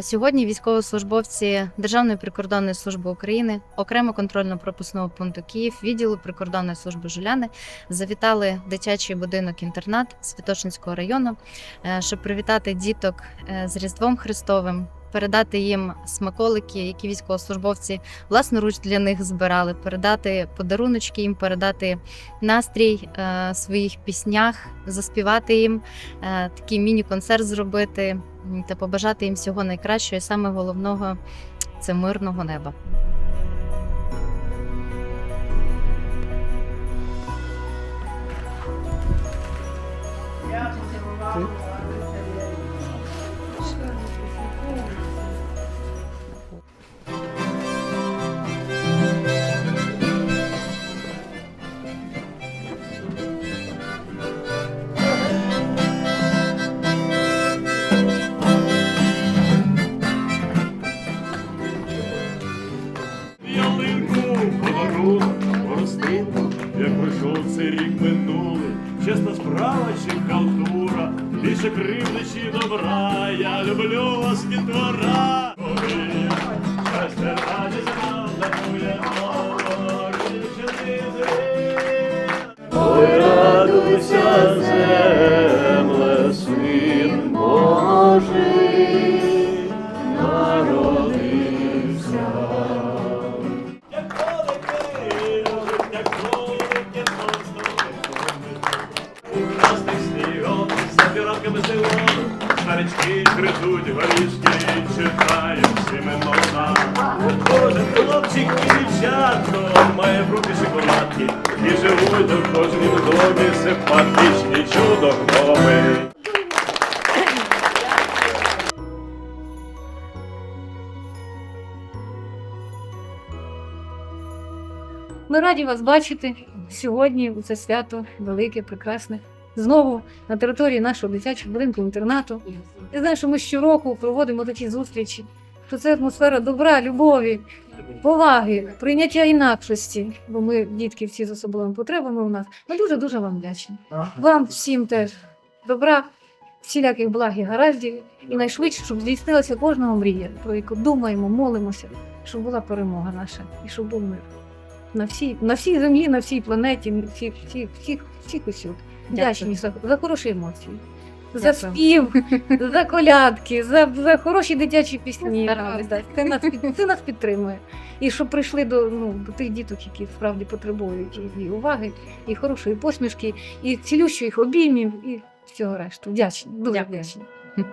Сьогодні військовослужбовці Державної прикордонної служби України, окремо контрольно-пропускного пункту Київ, відділу прикордонної служби Жуляни завітали дитячий будинок-інтернат Святошинського району, е, щоб привітати діток е, з Різдвом Христовим, передати їм смаколики, які військовослужбовці власноруч для них збирали, передати подаруночки їм, передати настрій е, в своїх піснях, заспівати їм, е, такий міні-концерт зробити та побажати їм всього найкращого і саме головного це мирного неба. Поростив, як пройшов цей рік минулий, чесна справа чи халтура, більше кривдичі добра, я люблю вас, дітвора. Старички гризуть горішки, читають всі мемона. Кожен хлопчик і дівчатко має в руки шоколадки, і живуть у кожнім домі симпатичні чудо-гноми. Ми раді вас бачити сьогодні у це свято велике, прекрасне. Знову на території нашого дитячого будинку інтернату. Я знаю, що ми щороку проводимо такі зустрічі. Що це атмосфера добра, любові, поваги, прийняття інакшості. Бо ми дітки всі з особливими потребами у нас. Ми дуже дуже вам вдячні. Вам всім теж добра, всіляких благ і гараздів, і найшвидше, щоб здійснилася кожного мрія, про яку думаємо, молимося, щоб була перемога наша і щоб був мир на всій, на всій землі, на всій планеті, всіх, всіх, всіх, всіх усюд. Вдячні за, за хороші емоції. За Дякую. спів, за колядки, за, за хороші дитячі пісні. Це нас, це нас підтримує. І щоб прийшли до, ну, до тих діток, які справді потребують і уваги, і хорошої посмішки, і цілющих обіймів, і всього решту. Вдячні, дуже Дякую. вдячні.